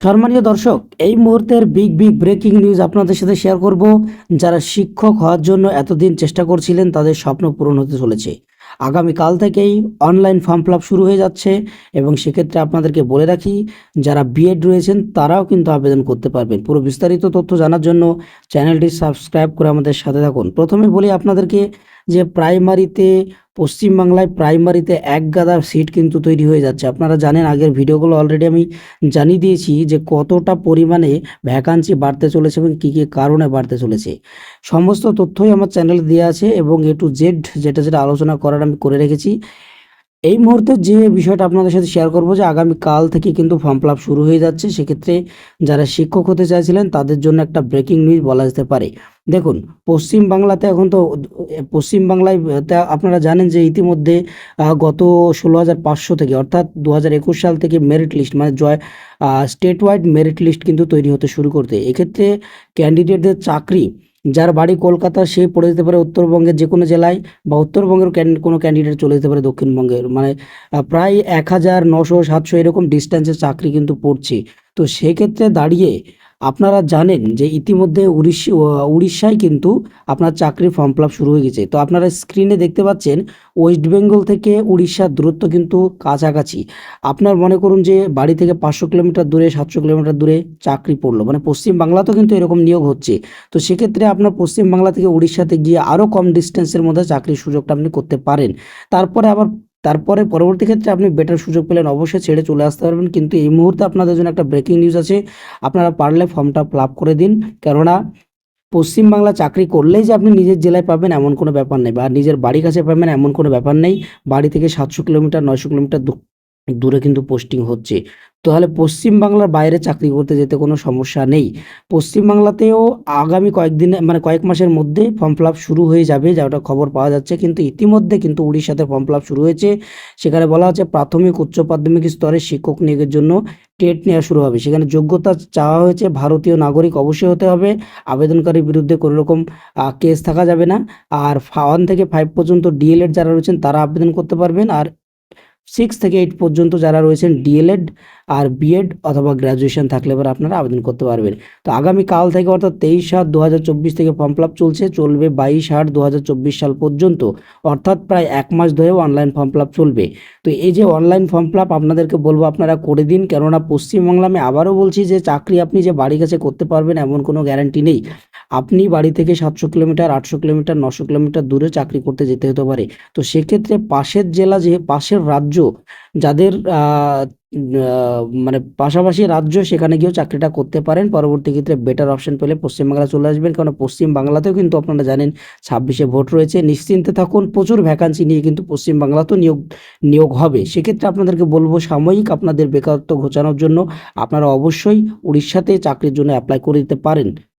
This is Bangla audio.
সম্মানীয় দর্শক, এই মুহূর্তের বিগ বিগ ব্রেকিং নিউজ আপনাদের সাথে শেয়ার করব। যারা শিক্ষক হওয়ার জন্য এতদিন চেষ্টা করছিলেন, তাদের স্বপ্ন পূরণ হতে চলেছে। আগামীকাল থেকেই অনলাইন ফর্ম ফিল শুরু হয়ে যাচ্ছে এবং সেক্ষেত্রে আপনাদেরকে বলে রাখি, যারা বিএড রয়েছেন, তারাও কিন্তু আবেদন করতে পারবেন। পুরো বিস্তারিত তথ্য জানার জন্য চ্যানেলটি সাবস্ক্রাইব করে আমাদের সাথে থাকুন। প্রথমে বলি আপনাদেরকে যে প্রাইমারিতে পশ্চিমবাংলায় প্রাইমারিতে এক গাদা সিট কিন্তু তৈরি হয়ে যাচ্ছে। আপনারা জানেন, আগের ভিডিওগুলো অলরেডি আমি জানিয়ে দিয়েছি যে কতটা পরিমাণে ভ্যাকান্সি বাড়তে চলেছে এবং কী কী কারণে বাড়তে চলেছে। সমস্ত তথ্যই আমার চ্যানেলে দেওয়া আছে এবং এ টু জেড যেটা যেটা আলোচনা করার আমি করে রেখেছি। এই মুহূর্তে যে বিষয়টা আপনাদের সাথে শেয়ার করব যে আগামী কাল থেকে কিন্তু ফর্ম ফিল শুরু হয়ে যাচ্ছে, সেক্ষেত্রে যারা শিক্ষক হতে চাইছিলেন তাদের জন্য একটা ব্রেকিং নিউজ বলা যেতে পারে। দেখুন, পশ্চিম বাংলাতে এখন তো, পশ্চিম বাংলায় আপনারা জানেন যে ইতিমধ্যে গত ষোলো হাজার পাঁচশো থেকে অর্থাৎ দু হাজার একুশ সাল থেকে মেরিট লিস্ট মানে জয় স্টেট ওয়াইড মেরিট লিস্ট কিন্তু তৈরি হতে শুরু করতে। এক্ষেত্রে ক্যান্ডিডেটদের চাকরি যার বাড়ি কলকাতা সে পড়ে যেতে পারে উত্তরবঙ্গের যে কোনো জেলায় বা উত্তরবঙ্গের কোনো ক্যান্ডিডেট চলে যেতে পারে দক্ষিণবঙ্গের। মানে প্রায় এক হাজার নশো সাতশো এরকম ডিস্টেন্সের চাকরি কিন্তু পড়ছে। তো সেক্ষেত্রে দাঁড়িয়ে আপনারা জানেন যে ইতিমধ্যে উড়িষ্যা, উড়িষ্যায় কিন্তু আপনার চাকরির ফর্ম ফিল শুরু হয়ে গেছে। তো আপনারা স্ক্রিনে দেখতে পাচ্ছেন ওয়েস্ট বেঙ্গল থেকে উড়িষ্যার দূরত্ব কিন্তু কাছাকাছি। আপনার মনে করুন যে বাড়ি থেকে পাঁচশো কিলোমিটার দূরে, সাতশো কিলোমিটার দূরে চাকরি পড়ল। মানে পশ্চিম বাংলাতেও কিন্তু এরকম নিয়োগ হচ্ছে। তো সেক্ষেত্রে আপনার পশ্চিম বাংলা থেকে উড়িষ্যাতে গিয়ে আরও কম ডিস্টেন্সের মধ্যে চাকরির সুযোগটা আপনি করতে পারেন। তারপরে আবার তারপরে পরবর্তী ক্ষেত্রে আপনি বেটার সুযোগ পেলেন, অবশ্যই ছেড়ে চলে আসতে পারবেন। কিন্তু এই মুহূর্তে আপনাদের জন্য একটা ব্রেকিং নিউজ আছে, আপনারা পারলে ফর্মটা ফিল করে দিন। কেননা পশ্চিমবাংলা চাকরি করলেই যে আপনি নিজের জেলায় পাবেন এমন কোনো ব্যাপার নেই বা নিজের বাড়ির কাছে পাবেন এমন কোনো ব্যাপার নেই। বাড়ি থেকে সাতশো কিলোমিটার, নয়শো কিলোমিটার দূরে কিন্তু পোস্টিং হচ্ছে। তাহলে পশ্চিমবাংলার বাইরে চাকরি করতে যেতে কোনো সমস্যা নেই। পশ্চিমবাংলাতেও আগামী কয়েকদিনে মানে কয়েক মাসের মধ্যে ফর্ম ফিল শুরু হয়ে যাবে যেটা খবর পাওয়া যাচ্ছে। কিন্তু ইতিমধ্যে কিন্তু উড়িষ্যাতে ফর্ম ফিল শুরু হয়েছে। সেখানে বলা হচ্ছে প্রাথমিক, উচ্চ প্রাথমিক স্তরে শিক্ষক নিয়োগের জন্য টেট নেওয়া শুরু হবে। সেখানে যোগ্যতা চাওয়া হয়েছে ভারতীয় নাগরিক অবশ্যই হতে হবে। আবেদনকারীর বিরুদ্ধে কোনো রকম কেস থাকা যাবে না। আর ওয়ান থেকে ফাইভ পর্যন্ত ডিএলএড যারা রয়েছেন তারা আবেদন করতে পারবেন। আর সিক্স থেকে এইট পর্যন্ত যারা রয়েছেন ডিএলএড আর বিএড অথবা গ্র্যাজুয়েশন থাকলে এবার আপনারা আবেদন করতে পারবেন। তো আগামী কাল থেকে অর্থাৎ তেইশ সাত দু থেকে ফর্ম ফিল চলছে, চলবে বাইশ আট দু সাল পর্যন্ত। অর্থাৎ প্রায় এক মাস ধরেও অনলাইন ফর্ম ফিল চলবে। তো এই যে অনলাইন ফর্ম ফিল আপ আপনাদেরকে বলব আপনারা করে দিন, কেননা পশ্চিমবাংলা আমি আবারও বলছি যে চাকরি আপনি যে বাড়ির কাছে করতে পারবেন এমন কোনো গ্যারান্টি নেই। আপনি বাড়ি থেকে সাতশো কিলোমিটার, আটশো কিলোমিটার, নশো কিলোমিটার দূরে চাকরি করতে যেতে হতে পারে। তো সেক্ষেত্রে পাশের জেলা যে, পাশের রাজ্য যাদের মানে পাশাপাশি রাজ্য সেখানে গিয়েও চাকরিটা করতে পারেন, পরবর্তী ক্ষেত্রে বেটার অপশন পেলে পশ্চিমবাংলা চলে আসবেন। কারণ পশ্চিম বাংলাতেও কিন্তু আপনারা জানেন ছাব্বিশে ভোট রয়েছে। নিশ্চিন্তে থাকুন, প্রচুর ভ্যাকান্সি নিয়ে কিন্তু পশ্চিমবাংলাতেও নিয়োগ নিয়োগ হবে। সেক্ষেত্রে আপনাদেরকে বলব, সাময়িক আপনাদের বেকারত্ব ঘোচানোর জন্য আপনারা অবশ্যই উড়িষ্যাতে চাকরির জন্য অ্যাপ্লাই করে দিতে পারেন।